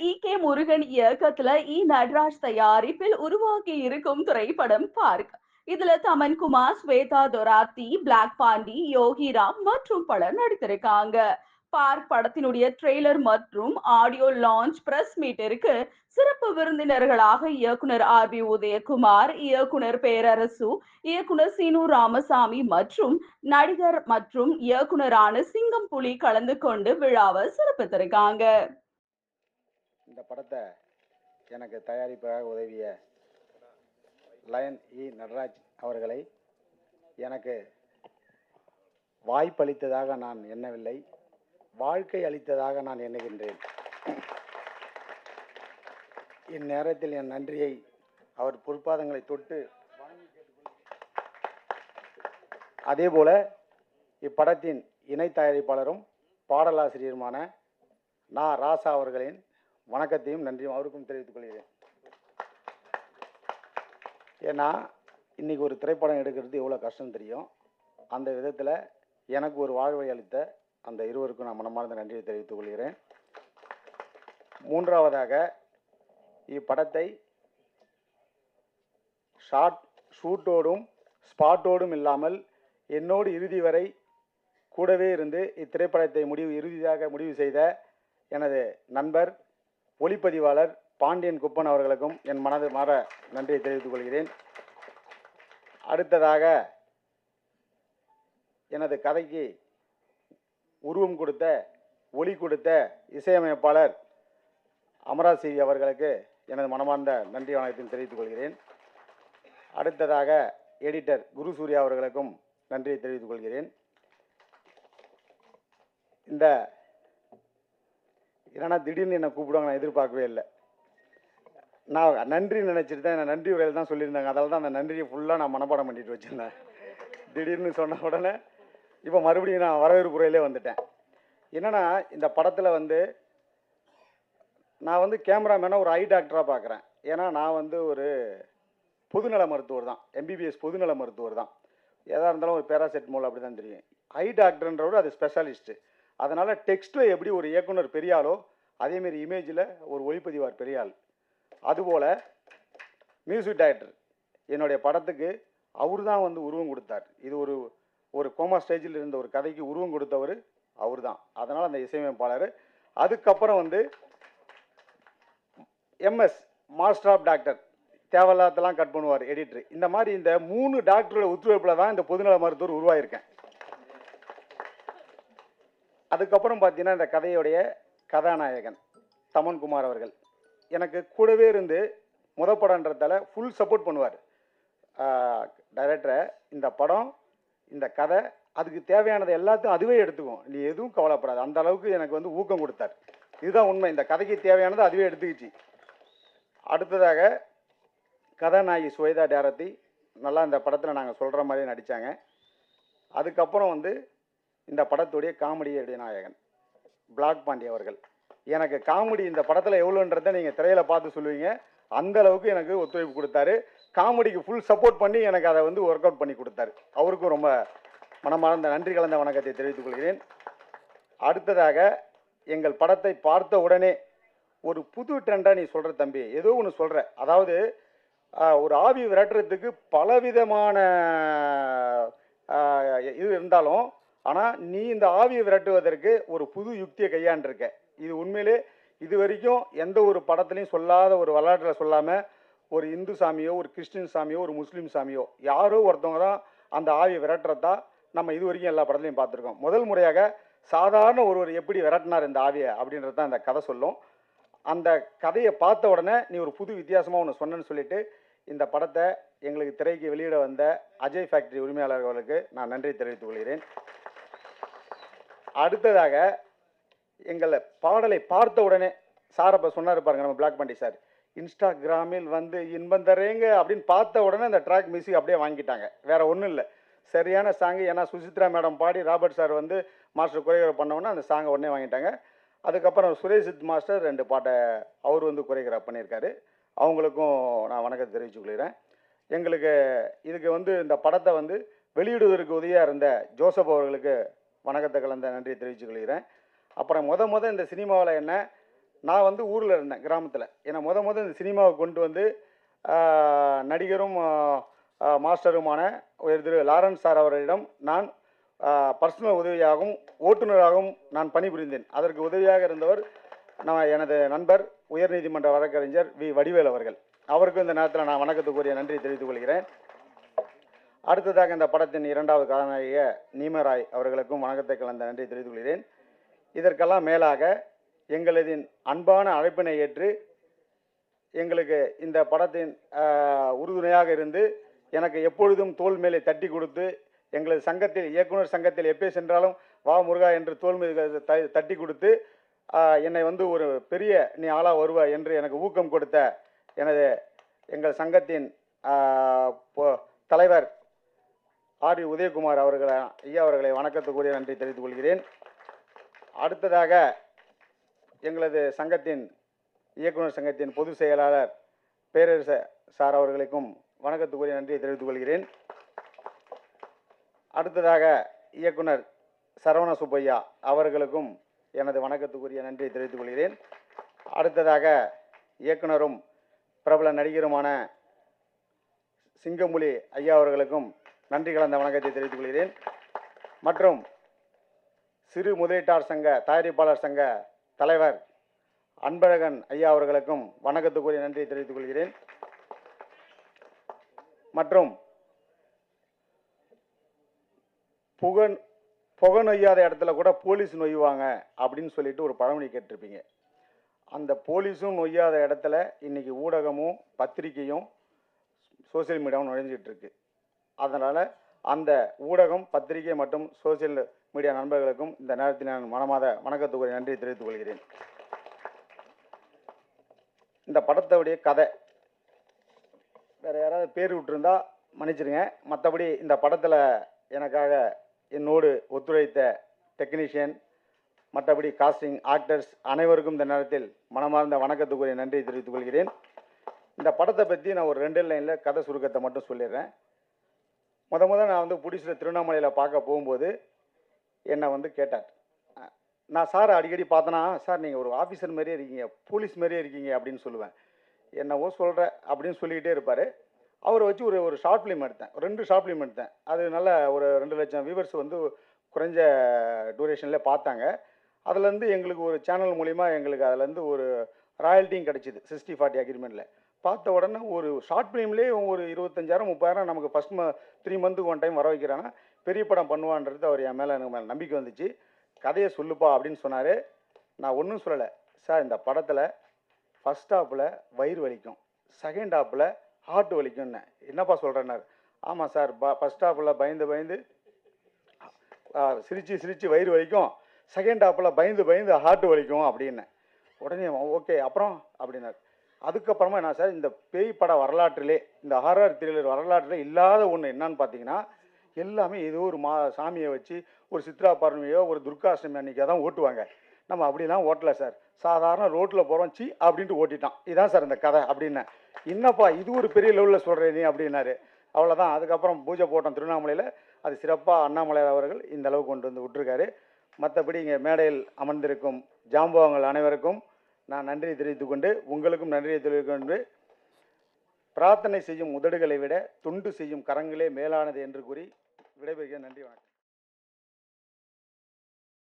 இ. K. Murugan இயக்கத்துல இ. நடராஜ் தயாரிப்பில் உருவாக்கி இருக்கும் திரைப்படம் பார்க் இதுல தமன்குமார் ஸ்வேதா தொராத்தி பிளாக் பாண்டி யோகிராம் மற்றும் பலர் நடித்திருக்காங்க. பார்க் படத்தினுடைய ட்ரெய்லர் மற்றும் ஆடியோ லான்ச் பிரஸ் மீட்டிற்கு சிறப்பு விருந்தினர்களாக இயக்குனர் ஆர். பி. உதயகுமார் இயக்குனர் பேரரசு இயக்குனர் சீனு ராமசாமி மற்றும் நடிகர் மற்றும் இயக்குனரான சிங்கம் புலி கலந்து கொண்டு விழாவை சிறப்பித்திருக்காங்க. படத்தை எனக்கு தயாரிப்பாக உதவிய லயன் இ நடராஜ் அவர்களை எனக்கு வாய்ப்பளித்ததாக நான் எண்ணவில்லை வாழ்க்கை அளித்ததாக நான் எண்ணுகின்றேன். இந்நேரத்தில் என் நன்றியை அவர் பொற்பாதங்களை தொட்டு அதேபோல இப்படத்தின் இணை தயாரிப்பாளரும் பாடலாசிரியருமான நா ராசா அவர்களின் வணக்கத்தையும் நன்றியும் அவருக்கும் தெரிவித்துக் கொள்கிறேன். ஏன்னா இன்றைக்கி ஒரு திரைப்படம் எடுக்கிறது எவ்வளோ கஷ்டம் தெரியும். அந்த விதத்தில் எனக்கு ஒரு வாழ்வை அளித்த அந்த இருவருக்கும் நான் மனமார்ந்த நன்றியை தெரிவித்துக் கொள்கிறேன். மூன்றாவதாக இப்படத்தை ஷார்ட் ஷூட்டோடும் ஸ்பாட்டோடும் இல்லாமல் என்னோடு இறுதி வரை கூடவே இருந்து இத்திரைப்படத்தை முடிவு இறுதியாக முடிவு செய்த எனது நண்பர் ஒளிப்பதிவாளர் பாண்டியன் குப்பன் அவர்களுக்கும் என் மனது மாற நன்றியை தெரிவித்துக் கொள்கிறேன். அடுத்ததாக எனது கதைக்கு உருவம் கொடுத்த ஒளி கொடுத்த இசையமைப்பாளர் அமராசிவி அவர்களுக்கு எனது மனமார்ந்த நன்றி வணக்கத்தையும் தெரிவித்துக் கொள்கிறேன். அடுத்ததாக எடிட்டர் குரு சூர்யா அவர்களுக்கும் நன்றியை தெரிவித்துக் கொள்கிறேன். இந்த ஏன்னா திடீர்னு என்னை கூப்பிடுவாங்க நான் எதிர்பார்க்கவே இல்லை. நான் நன்றி நினச்சிட்டு தான் நன்றி உரையில் தான் சொல்லியிருந்தாங்க. அதால் தான் அந்த நன்றியை ஃபுல்லாக நான் மனப்பாடம் பண்ணிட்டு வச்சுருந்தேன். திடீர்னு சொன்ன உடனே இப்போ மறுபடியும் நான் வரவேற்பு உரையிலே வந்துட்டேன். என்னன்னா இந்த படத்தில் வந்து நான் வந்து கேமராமேனாக ஒரு ஐ டாக்டராக பார்க்குறேன். ஏன்னா நான் வந்து ஒரு பொதுநல மருத்துவர் தான். எம்பிபிஎஸ் பொதுநல மருத்துவர் தான். எதாக இருந்தாலும் ஒரு பேராசெட்மோல் அப்படி தான் தெரியும் ஐ டாக்டர்ன்றவர் அது ஸ்பெஷலிஸ்ட்டு அதனால் டெக்ஸ்ட்டில் எப்படி ஒரு இயக்குனர் பெரியாலோ அதேமாரி இமேஜில் ஒரு ஒளிப்பதிவார் பெரியாள். அதுபோல் மியூசிக் டைரக்டர் என்னுடைய படத்துக்கு அவர் தான் வந்து உருவம் கொடுத்தார். இது ஒரு ஒரு கோமா ஸ்டேஜில் இருந்த ஒரு கதைக்கு உருவம் கொடுத்தவர் அவர் தான். அதனால் அந்த இசையமைப்பாளர். அதுக்கப்புறம் வந்து எம்எஸ் மாஸ்டர் ஆஃப் டாக்டர் தேவையில்லாதெல்லாம் கட் பண்ணுவார் எடிட்ரு இந்த மாதிரி இந்த மூணு டாக்டரோட ஒத்துழைப்பில் தான் இந்த பொதுநல மருத்துவர் உருவாயிருக்கேன். அதுக்கப்புறம் பார்த்தீங்கன்னா இந்த கதையுடைய கதாநாயகன் தமன்குமார் அவர்கள். எனக்கு கூடவே இருந்து முத படன்றதால ஃபுல் சப்போர்ட் பண்ணுவார். டைரக்டரை இந்த படம் இந்த கதை அதுக்கு தேவையானது எல்லாத்தையும் அதுவே எடுத்துக்கும் நீ எதுவும் கவலைப்படாது. அந்த அளவுக்கு எனக்கு வந்து ஊக்கம் கொடுத்தார். இதுதான் உண்மை. இந்த கதைக்கு தேவையானது அதுவே எடுத்துக்கிச்சு. அடுத்ததாக கதாநாயகி சுவேதா டேரத்தி நல்லா இந்த படத்தில் நாங்கள் சொல்கிற மாதிரி நடித்தாங்க அதுக்கப்புறம் வந்து இந்த படத்துடைய காமெடியுடைய நாயகன் பிளாக் பாண்டி அவர்கள். எனக்கு காமெடி இந்த படத்தில் எவ்வளோன்றதை நீங்கள் திரையில் பார்த்து சொல்லுவீங்க. அந்த அளவுக்கு எனக்கு ஒத்துழைப்பு கொடுத்தாரு. காமெடிக்கு ஃபுல் சப்போர்ட் பண்ணி எனக்கு அதை வந்து ஒர்க் அவுட் பண்ணி கொடுத்தாரு. அவருக்கும் ரொம்ப மனமார்ந்த நன்றி கலந்த வணக்கத்தை தெரிவித்துக் கொள்கிறேன். அடுத்ததாக எங்கள் படத்தை பார்த்த உடனே ஒரு புது ட்ரெண்டாக நீ சொல்கிற தம்பி ஏதோ ஒன்று சொல்கிற அதாவது ஒரு ஆவி விரட்டுறதுக்கு பலவிதமான இது இருந்தாலும் ஆனால் நீ இந்த ஆவியை விரட்டுவதற்கு ஒரு புது யுக்தியை கையாண்டிருக்க. இது உண்மையிலே இது வரைக்கும் எந்த ஒரு படத்துலையும் சொல்லாத ஒரு வரலாற்றில் சொல்லாமல் ஒரு இந்து சாமியோ ஒரு கிறிஸ்டின் சாமியோ ஒரு முஸ்லீம் சாமியோ யாரோ ஒருத்தவங்க தான் அந்த ஆவியை விரட்டுறதா நம்ம இது வரைக்கும் எல்லா படத்துலையும் பார்த்துருக்கோம். முதல் முறையாக சாதாரண ஒருவர் எப்படி விரட்டினார் இந்த ஆவியை அப்படின்றது தான் அந்த கதை சொல்லும். அந்த கதையை பார்த்த உடனே நீ ஒரு புது வித்தியாசமாக ஒன்று சொன்னேன்னு சொல்லிட்டு இந்த படத்தை எங்களுக்கு திரைக்கு வெளியிட வந்த அஜய் ஃபேக்டரி உரிமையாளர்களுக்கு நான் நன்றி தெரிவித்துக் கொள்கிறேன். அடுத்ததாக எங்களை பாடலை பார்த்த உடனே சார் அப்போ சொன்னார் பாருங்க நம்ம பிளாக் பண்டி சார். இன்ஸ்டாகிராமில் வந்து இன்பம் தரேங்க அப்படின்னு பார்த்த உடனே அந்த ட்ராக் மியூசிக் அப்படியே வாங்கிட்டாங்க. வேற ஒன்றும் இல்லை. சரியான சாங்கு ஏன்னா சுசித்ரா மேடம் பாடி ராபர்ட் சார் வந்து மாஸ்டர் குறைகிற பண்ண அந்த சாங்கை உடனே வாங்கிட்டாங்க. அதுக்கப்புறம் சுரேஷித் மாஸ்டர் ரெண்டு பாட்டை அவர் வந்து குறைகிற பண்ணியிருக்காரு. அவங்களுக்கும் நான் வணக்கத்தை தெரிவித்துக் கொள்கிறேன். எங்களுக்கு இதுக்கு வந்து இந்த படத்தை வந்து வெளியிடுவதற்கு உதவியாக இருந்த ஜோசப் அவர்களுக்கு வணக்கத்தை கலந்த நன்றியை தெரிவிச்சுக்கொள்கிறேன் அப்புறம் முத முத இந்த சினிமாவில் என்ன நான் வந்து ஊரில் இருந்தேன் கிராமத்தில். ஏன்னா முத முத இந்த சினிமாவை கொண்டு வந்து நடிகரும் மாஸ்டருமான ஒரு திரு லாரன்ஸ் சார் அவர்களிடம் நான் பர்சனல் உதவியாகவும் ஓட்டுநராகவும் நான் பணிபுரிந்தேன். அதற்கு உதவியாக இருந்தவர் நான் எனது நண்பர் உயர்நீதிமன்ற வழக்கறிஞர் வி. வடிவேல் அவர்கள். அவருக்கும் இந்த நேரத்தில் நான் வணக்கத்துக்குரிய நன்றி தெரிவித்துக் கொள்கிறேன். அடுத்ததாக இந்த படத்தின் இரண்டாவது கதாநாயக நீமராய் அவர்களுக்கும் வணக்கத்தை கலந்த நன்றி தெரிவித்துக் கொள்கிறேன். இதற்கெல்லாம் மேலாக எங்களது அன்பான அழைப்பினை ஏற்று எங்களுக்கு இந்த படத்தின் உறுதுணையாக இருந்து எனக்கு எப்பொழுதும் தோல் மேலே தட்டி கொடுத்து எங்களது சங்கத்தில் இயக்குனர் சங்கத்தில் எப்பே சென்றாலும் வா முருகா என்று தோல் மீது த- தட்டி கொடுத்து என்னை வந்து ஒரு பெரிய நீ ஆளாக வருவ என்று எனக்கு ஊக்கம் கொடுத்த எனது எங்கள் சங்கத்தின் தலைவர் ஆர் வி உதயகுமார் அவர்களை ஐயா அவர்களை வணக்கத்துக்குரிய நன்றி தெரிவித்துக் கொள்கிறேன். அடுத்ததாக எங்களது சங்கத்தின் இயக்குனர் சங்கத்தின் பொதுச் செயலாளர் பேரரச சார் அவர்களுக்கும் வணக்கத்துக்குரிய நன்றியை தெரிவித்துக் கொள்கிறேன். அடுத்ததாக இயக்குனர் சரவண சுப்பையா அவர்களுக்கும் எனது வணக்கத்துக்குரிய நன்றியை தெரிவித்துக் கொள்கிறேன். அடுத்ததாக இயக்குனரும் பிரபல நடிகருமான சிங்கமொழி ஐயா அவர்களுக்கும் நன்றி கலந்த வணக்கத்தை தெரிவித்துக் கொள்கிறேன். மற்றும் சிறு முதலீட்டாளர் சங்க தயாரிப்பாளர் சங்க தலைவர் அன்பழகன் ஐயா அவர்களுக்கும் வணக்கத்துக்குரிய நன்றியை தெரிவித்துக் கொள்கிறேன். மற்றும் புகன் புகை நொய்யாத இடத்துல கூட போலீஸ் நொய்வாங்க அப்படின்னு சொல்லிட்டு ஒரு பழமொழி கேட்டிருப்பீங்க. அந்த போலீஸும் நொய்யாத இடத்துல இன்னைக்கு ஊடகமும் பத்திரிக்கையும் சோசியல் மீடியாவும் நுழைஞ்சிட்டு அதனால் அந்த ஊடகம் பத்திரிகை மற்றும் சோசியல் மீடியா நண்பர்களுக்கும் இந்த நேரத்தில் நான் மனமாத வணக்கத்துக்குரிய நன்றி தெரிவித்துக் கொள்கிறேன். இந்த படத்தோடைய கதை வேற யாராவது பேர் விட்டுருந்தா மன்னிச்சிடுங்க. மற்றபடி இந்த படத்தில் எனக்காக என்னோடு ஒத்துழைத்த டெக்னீஷியன் மற்றபடி காஸ்டிங் ஆக்டர்ஸ் அனைவருக்கும் இந்த நேரத்தில் மனமார்ந்த வணக்கத்துக்குரிய நன்றியை தெரிவித்துக் கொள்கிறேன். இந்த படத்தை பற்றி நான் ஒரு ரெண்டு லைனில் கதை சுருக்கத்தை மட்டும் சொல்லிடுறேன். முத முத நான் வந்து புடிசில் திருவண்ணாமலையில் பார்க்க போகும்போது என்னை வந்து கேட்டார். நான் சார் அடிக்கடி பார்த்தேன்னா சார் நீங்கள் ஒரு ஆஃபீஸர் மாதிரியே இருக்கீங்க போலீஸ் மாதிரியே இருக்கீங்க அப்படின்னு சொல்லுவேன். என்னவோ சொல்கிற அப்படின்னு சொல்லிக்கிட்டே இருப்பார். அவரை வச்சு ஒரு ஒரு ஷார்ட் ஃபிலிம் எடுத்தேன். ரெண்டு ஷார்ட் ஃபிலிம் எடுத்தேன். அது நல்ல ஒரு ரெண்டு லட்சம் வியூவர்ஸ் வந்து குறைஞ்ச டூரேஷனில் பார்த்தாங்க. அதுலேருந்து எங்களுக்கு ஒரு சேனல் மூலிமா எங்களுக்கு அதுலேருந்து ஒரு ராயல்ட்டியும் கிடச்சிது சிக்ஸ்டி ஃபார்ட்டி அக்ரிமெண்ட்டில் பார்த்த உடனே ஒரு ஷார்ட் ஃபிலிம்லேயே ஒரு இருபத்தஞ்சாயிரம் முப்பதாயிரம் நமக்கு ஃபஸ்ட் ம த்ரீ மந்த்துக்கு ஒன் டைம் வர வைக்கிறான்னா பெரிய படம் பண்ணுவான்றது அவர் என் மேலே எனக்கு மேலே நம்பிக்கை வந்துச்சு. கதையை சொல்லுப்பா அப்படின்னு சொன்னார். நான் ஒன்றும் சொல்லலை. சார் இந்த படத்தில் ஃபஸ்ட் ஹாப்பில் வயிறு வலிக்கும். செகண்ட் ஹாப்பில் ஹார்ட் வலிக்கும்னு. என்னப்பா சொல்கிறேன்னாரு ஆமாம் சார் ப ஃபஸ்ட் ஹாப்பில் பயந்து பயந்து சிரித்து சிரித்து வயிறு வலிக்கும். செகண்ட் ஹாப்பில் பயந்து பயந்து ஹார்ட் வலிக்கும் அப்படின்னு. உடனே ஓகே அப்புறம் அப்படின்னாரு. அதுக்கப்புறமா என்ன சார் இந்த பேய் பட வரலாற்றிலே இந்த ஹாரர் த்ரில்லர் வரலாற்றிலே இல்லாத ஒன்று என்னன்னு பார்த்தீங்கன்னா எல்லாமே ஏதோ ஒரு மா சாமியை வச்சு ஒரு சித்ரா பௌர்ணமியோ ஒரு துர்காஷ்டமி அன்னைக்கே தான் ஓட்டுவாங்க. நம்ம அப்படிலாம் ஓட்டல சார். சாதாரண ரோட்டில் போகிறோம் சி அப்படின்ட்டு ஓட்டிட்டான். இதான் சார் இந்த கதை அப்படின்னேன் என்னப்பா இது ஒரு பெரிய லெவலில் சொல்கிறே நீ அப்படின்னாரு. அவ்வளோதான் அதுக்கப்புறம் பூஜை போட்டோம் திருவண்ணாமலையில். அது சிறப்பாக அண்ணாமலையார் அவர்கள் இந்த அளவுக்கு கொண்டு வந்து விட்டுருக்காரு. மற்றபடி இங்கே மேடையில் அமர்ந்திருக்கும் ஜாம்பவங்கள் அனைவருக்கும் நான் நன்றியை தெரிவித்துக் கொண்டு உங்களுக்கும் நன்றியை தெரிவித்துக் கொண்டு பிரார்த்தனை செய்யும் உதடுகளை விட துண்டு செய்யும் கரங்களே மேலானது என்று கூறி விடைபெறுகிறேன். நன்றி வணக்கம்.